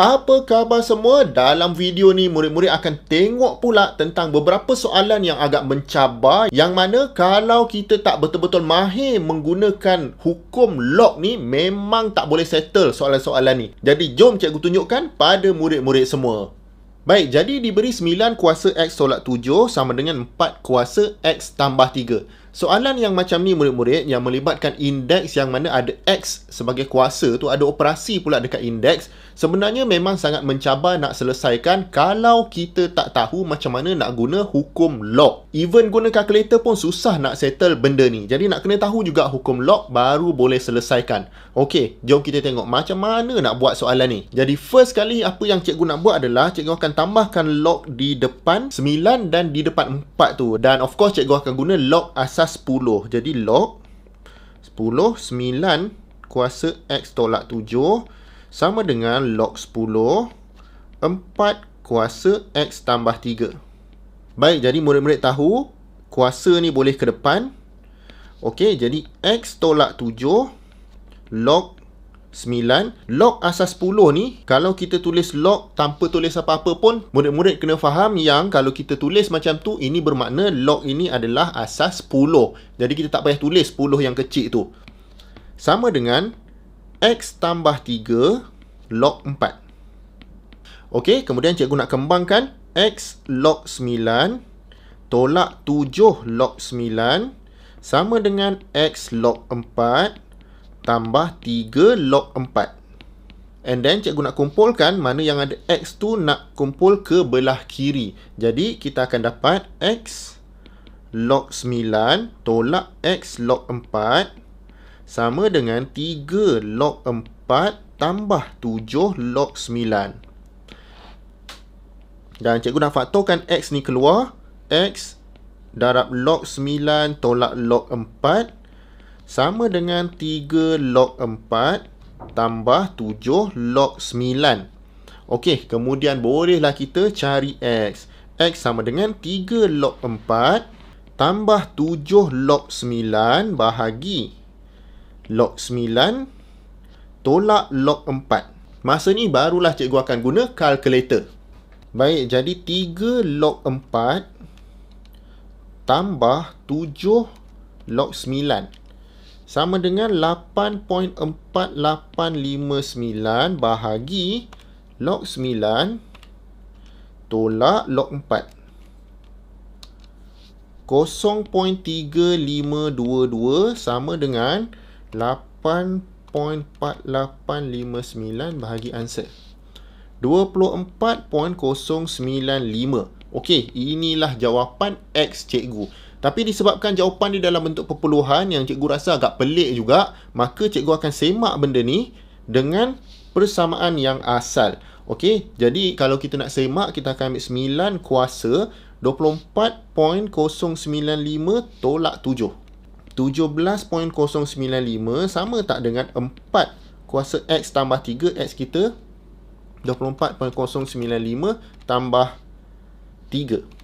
Apa khabar semua? Dalam video ni murid-murid akan tengok pula tentang beberapa soalan yang agak mencabar yang mana kalau kita tak betul-betul mahir menggunakan hukum log ni memang tak boleh settle soalan-soalan ni. Jadi jom cikgu tunjukkan pada murid-murid semua. Baik, jadi diberi 9 kuasa X tolak 7 sama dengan 4 kuasa X tambah 3. Soalan yang macam ni murid-murid yang melibatkan indeks yang mana ada X sebagai kuasa tu ada operasi pula dekat indeks sebenarnya memang sangat mencabar nak selesaikan kalau kita tak tahu macam mana nak guna hukum log. Even guna kalkulator pun susah nak settle benda ni. Jadi nak kena tahu juga hukum log baru boleh selesaikan. Okey, jom kita tengok macam mana nak buat soalan ni. Jadi first kali apa yang cikgu nak buat adalah cikgu akan tambahkan log di depan 9 dan di depan 4 tu. Dan of course cikgu akan guna log asal asas 10. Jadi log 10 9 kuasa X tolak 7 sama dengan log 10 4 kuasa X tambah 3. Baik, jadi murid-murid tahu kuasa ni boleh ke depan. Okey, jadi X tolak 7 log 9 log asas 10 ni kalau kita tulis log tanpa tulis apa-apa pun murid-murid kena faham yang kalau kita tulis macam tu ini bermakna log ini adalah asas 10 jadi kita tak payah tulis 10 yang kecil tu. Sama dengan x tambah 3 log 4 ok kemudian cikgu nak kembangkan. X log 9 tolak 7 log 9 sama dengan x log 4 tambah 3 log 4. And then cikgu nak kumpulkan mana yang ada X tu nak kumpul ke belah kiri. Jadi kita akan dapat X log 9 tolak X log 4 sama dengan 3 log 4 tambah 7 log 9. Dan cikgu nak faktorkan X ni keluar. X darab log 9 tolak log 4 sama dengan 3 log 4 tambah 7 log 9. Okey, kemudian bolehlah kita cari X. X sama dengan 3 log 4 tambah 7 log 9 bahagi log 9 tolak log 4. Masa ni barulah cikgu akan guna kalkulator. Baik, jadi 3 log 4 tambah 7 log 9 sama dengan 8.4859 bahagi log 9 tolak log 4. 0.3522 sama dengan 8.4859 bahagi answer. 24.095. Okey, inilah jawapan X cikgu. Tapi disebabkan jawapan di dalam bentuk perpuluhan yang cikgu rasa agak pelik juga, maka cikgu akan semak benda ni dengan persamaan yang asal. Okey, jadi kalau kita nak semak, kita akan ambil 9 kuasa 24.095 tolak 7. 17.095 sama tak dengan 4 kuasa X tambah 3 X kita 24.095 tambah 3.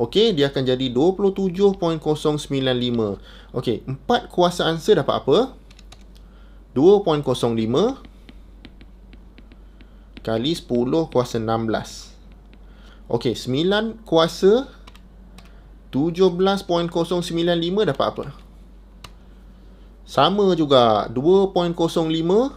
Okey, dia akan jadi 27.095. Okey, 4 kuasa answer dapat apa? 2.05 kali 10 kuasa 16. Okey, 9 kuasa 17.095 dapat apa? Sama juga, 2.05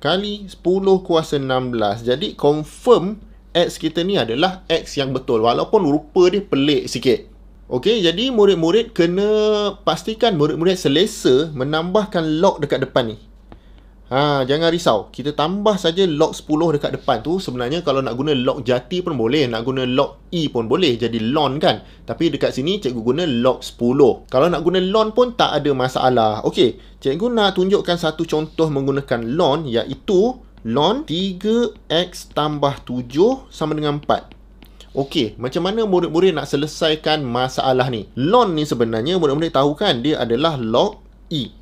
kali 10 kuasa 16. Jadi, confirm X kita ni adalah X yang betul walaupun rupa dia pelik sikit. Okey, jadi murid-murid kena pastikan murid-murid selesa menambahkan log dekat depan ni. Ha, jangan risau. Kita tambah saja log 10 dekat depan tu. Sebenarnya kalau nak guna log jati pun boleh. Nak guna log E pun boleh. Jadi lon kan. Tapi dekat sini cikgu guna log 10. Kalau nak guna lon pun tak ada masalah. Okey. Cikgu nak tunjukkan satu contoh menggunakan lon iaitu ln 3x tambah 7 sama dengan 4. Okey, macam mana murid-murid nak selesaikan masalah ni? Ln ni sebenarnya murid-murid tahu kan dia adalah log E.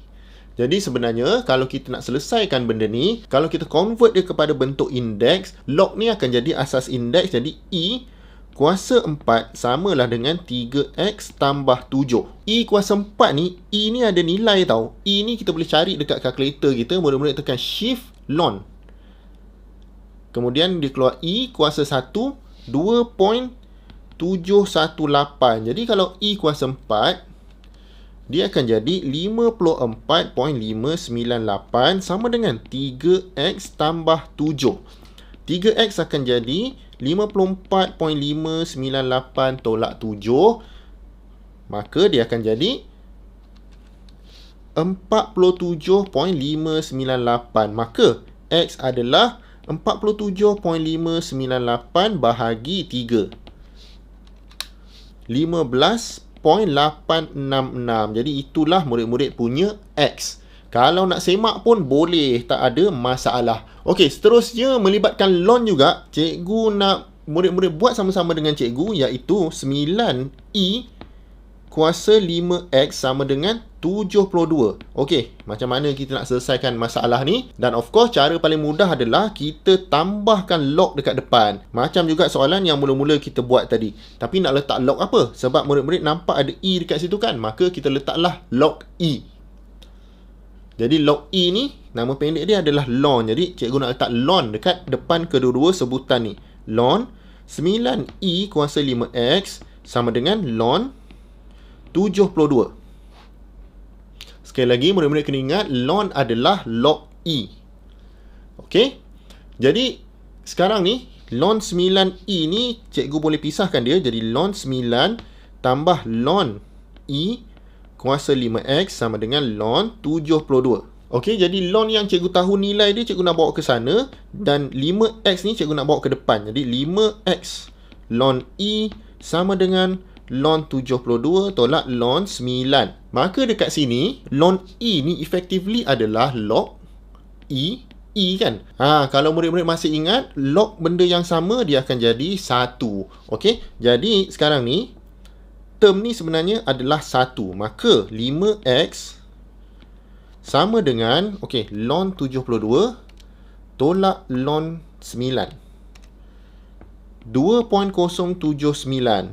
Jadi sebenarnya kalau kita nak selesaikan benda ni, kalau kita convert dia kepada bentuk indeks, log ni akan jadi asas indeks jadi E kuasa 4 samalah dengan 3x tambah 7. E kuasa 4 ni, E ni ada nilai tau. E ni kita boleh cari dekat kalkulator kita. Murid-murid tekan shift ln. Kemudian dia keluar E kuasa 1, 2.718. Jadi kalau E kuasa 4, dia akan jadi 54.598 sama dengan 3x tambah 7. 3x akan jadi 54.598 tolak 7 maka dia akan jadi 47.598 maka x adalah 47.598 bahagi 3 15.866 jadi itulah murid-murid punya x kalau nak semak pun boleh, tak ada masalah. Okey, seterusnya melibatkan lon juga. Cikgu nak murid-murid buat sama-sama dengan cikgu iaitu 9E kuasa 5X sama dengan 72. Okey, macam mana kita nak selesaikan masalah ni? Dan of course, cara paling mudah adalah kita tambahkan log dekat depan. Macam juga soalan yang mula-mula kita buat tadi. Tapi nak letak log apa? Sebab murid-murid nampak ada E dekat situ kan? Maka kita letaklah log E. Jadi log E ni nama pendek dia adalah lon. Jadi cikgu nak letak lon dekat depan kedua-dua sebutan ni. Lon 9E kuasa 5X sama dengan lon 72. Sekali lagi murid-murid kena ingat lon adalah log E. Okey. Jadi sekarang ni lon 9E ni cikgu boleh pisahkan dia jadi lon 9 tambah lon E kuasa 5x sama dengan ln 72. Okey, jadi ln yang cikgu tahu nilai dia cikgu nak bawa ke sana dan 5x ni cikgu nak bawa ke depan. Jadi 5x ln e sama dengan ln 72 tolak ln 9. Maka dekat sini ln e ni effectively adalah log e E kan? Ha, kalau murid-murid masih ingat, log benda yang sama dia akan jadi 1. Okey? Jadi sekarang ni term ni sebenarnya adalah 1. Maka 5x sama dengan okey ln 72 tolak ln 9. 2.079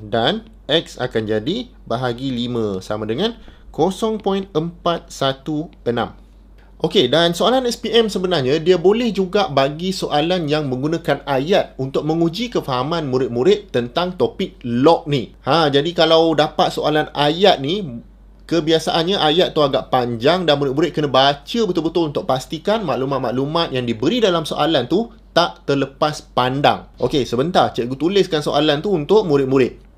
dan x akan jadi bahagi 5 sama dengan 0.416. Okey, dan soalan SPM sebenarnya dia boleh juga bagi soalan yang menggunakan ayat untuk menguji kefahaman murid-murid tentang topik log ni. Ha, jadi kalau dapat soalan ayat ni, kebiasaannya ayat tu agak panjang dan murid-murid kena baca betul-betul untuk pastikan maklumat-maklumat yang diberi dalam soalan tu tak terlepas pandang. Okey, sebentar cikgu tuliskan soalan tu untuk murid-murid.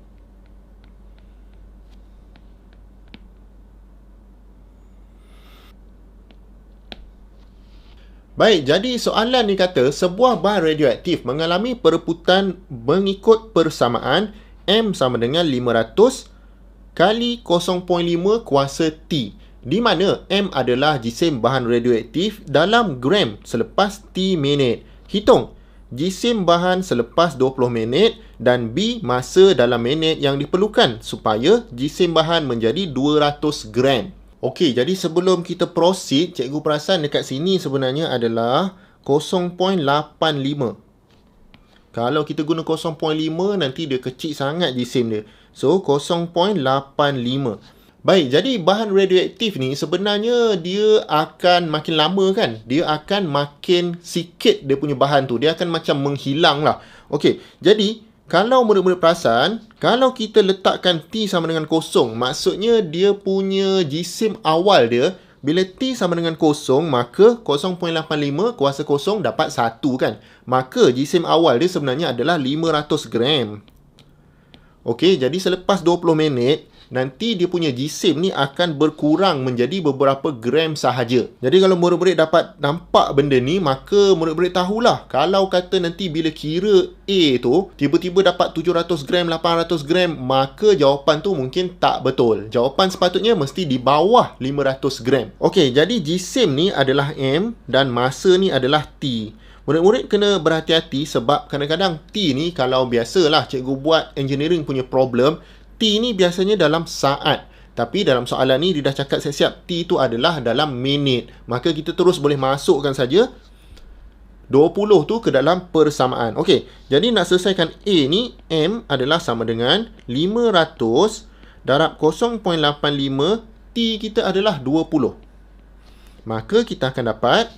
Baik, jadi soalan ni kata sebuah bahan radioaktif mengalami pereputan mengikut persamaan M sama dengan 500 kali 0.5 kuasa T di mana M adalah jisim bahan radioaktif dalam gram selepas T minit. Hitung jisim bahan selepas 20 minit dan B masa dalam minit yang diperlukan supaya jisim bahan menjadi 200 gram. Okey, jadi sebelum kita proceed, cikgu perasan dekat sini sebenarnya adalah 0.85. Kalau kita guna 0.5, nanti dia kecil sangat jisim dia. So, 0.85. Baik, jadi bahan radioaktif ni sebenarnya dia akan makin lama kan? Dia akan makin sikit dia punya bahan tu. Dia akan macam menghilang lah. Okey, jadi kalau murid-murid perasan, kalau kita letakkan T sama dengan kosong, maksudnya dia punya jisim awal dia, bila T sama dengan kosong, maka 0.85 kuasa kosong dapat 1 kan. Maka jisim awal dia sebenarnya adalah 500 gram. Okey, jadi selepas 20 minit, nanti dia punya jisim ni akan berkurang menjadi beberapa gram sahaja. Jadi kalau murid-murid dapat nampak benda ni, maka murid-murid tahulah kalau kata nanti bila kira A tu tiba-tiba dapat 700 gram, 800 gram, maka jawapan tu mungkin tak betul. Jawapan sepatutnya mesti di bawah 500 gram. Okey, jadi jisim ni adalah M dan masa ni adalah T. Murid-murid kena berhati-hati sebab kadang-kadang T ni kalau biasalah cikgu buat engineering punya problem, T ni biasanya dalam saat. Tapi dalam soalan ni dia dah cakap siap-siap T tu adalah dalam minit. Maka kita terus boleh masukkan saja 20 tu ke dalam persamaan. Okey, jadi nak selesaikan A ni, M adalah sama dengan 500 darab 0.85 T kita adalah 20. Maka kita akan dapat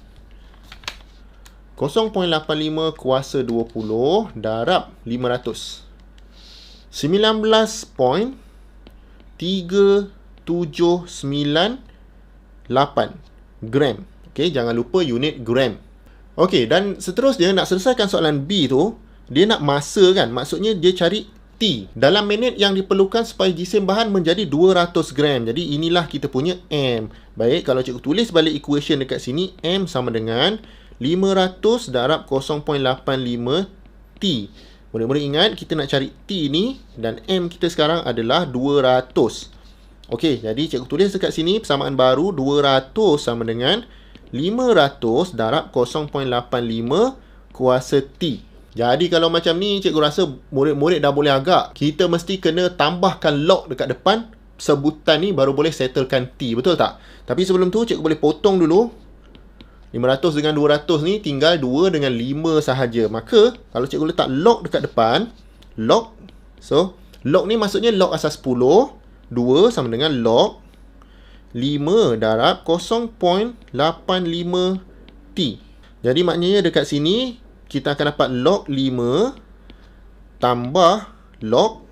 0.85 kuasa 20 darab 500. 19.3798 gram. Okey, jangan lupa unit gram. Okey, dan seterusnya nak selesaikan soalan B tu, dia nak masa kan? Maksudnya dia cari T. Dalam minit yang diperlukan supaya jisim bahan menjadi 200 gram. Jadi inilah kita punya M. Baik, kalau cikgu tulis balik equation dekat sini, M sama dengan 500 darab 0.85 T. Murid-murid ingat, kita nak cari T ni dan M kita sekarang adalah 200. Okey, jadi cikgu tulis dekat sini persamaan baru 200 sama dengan 500 darab 0.85 kuasa T. Jadi kalau macam ni cikgu rasa murid-murid dah boleh agak. Kita mesti kena tambahkan log dekat depan sebutan ni baru boleh settlekan T. Betul tak? Tapi sebelum tu cikgu boleh potong dulu. 500 dengan 200 ni tinggal 2 dengan 5 sahaja. Maka kalau cikgu letak log dekat depan. Log. So log ni maksudnya log asal 10. 2 sama dengan log 5 darab 0.85 T. Jadi maknanya dekat sini kita akan dapat log 5 tambah log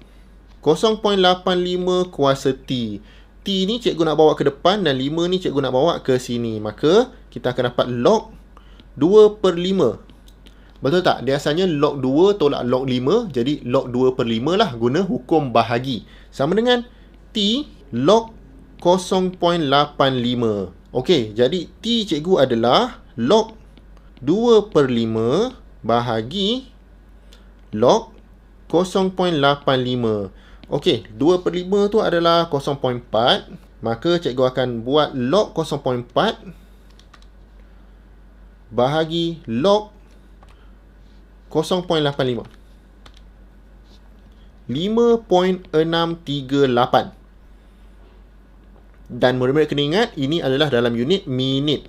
0.85 kuasa T. T ni cikgu nak bawa ke depan dan 5 ni cikgu nak bawa ke sini. Maka kita akan dapat log 2 per 5. Betul tak? Dia asalnya log 2 tolak log 5. Jadi log 2 per 5 lah guna hukum bahagi. Sama dengan T log 0.85. Okey, jadi T cikgu adalah log 2 per 5 bahagi log 0.85. Okey, 2 per 5 tu adalah 0.4. Maka cikgu akan buat log 0.4 bahagi log 0.85. 5.638 dan murid-murid kena ingat ini adalah dalam unit minit.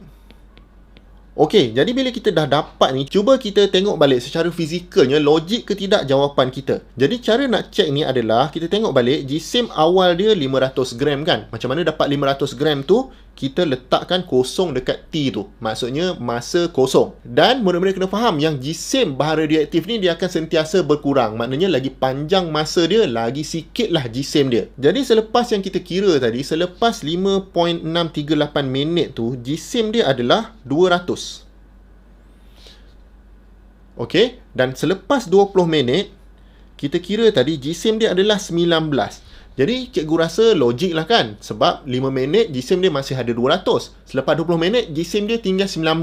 Okey, jadi bila kita dah dapat ni, cuba kita tengok balik secara fizikalnya logik ke tidak jawapan kita. Jadi cara nak check ni adalah kita tengok balik jisim awal dia 500 gram kan. Macam mana dapat 500 gram tu? Kita letakkan kosong dekat T tu. Maksudnya masa kosong. Dan murid-murid kena faham yang jisim bahan radioaktif ni dia akan sentiasa berkurang. Maknanya lagi panjang masa dia, lagi sikitlah jisim dia. Jadi selepas yang kita kira tadi, selepas 5.638 minit tu, jisim dia adalah 200. Okey, dan selepas 20 minit, kita kira tadi jisim dia adalah 19. Jadi cikgu rasa logik lah kan? Sebab 5 minit jisim dia masih ada 200 Selepas 20 minit jisim dia tinggal 19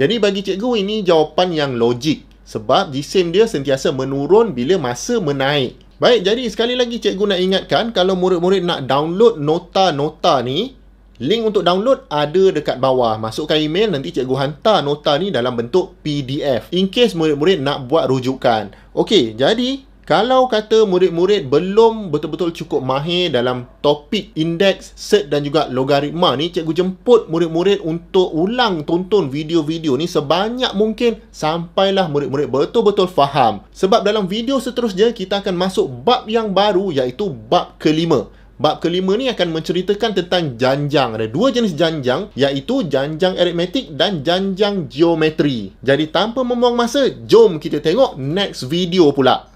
Jadi bagi cikgu ini jawapan yang logik. Sebab jisim dia sentiasa menurun bila masa menaik. Baik jadi sekali lagi cikgu nak ingatkan Kalau murid-murid nak download nota-nota ni Link untuk download ada dekat bawah. Masukkan email nanti cikgu hantar nota ni dalam bentuk PDF In case murid-murid nak buat rujukan. Okey jadi kalau kata murid-murid belum betul-betul cukup mahir dalam topik indeks, set dan juga logaritma ni, cikgu jemput murid-murid untuk ulang tonton video-video ni sebanyak mungkin sampailah murid-murid betul-betul faham. Sebab dalam video seterusnya kita akan masuk bab yang baru iaitu bab kelima. Bab kelima ni akan menceritakan tentang janjang. Ada dua jenis janjang iaitu janjang aritmetik dan janjang geometri. Jadi tanpa membuang masa, jom kita tengok next video pula.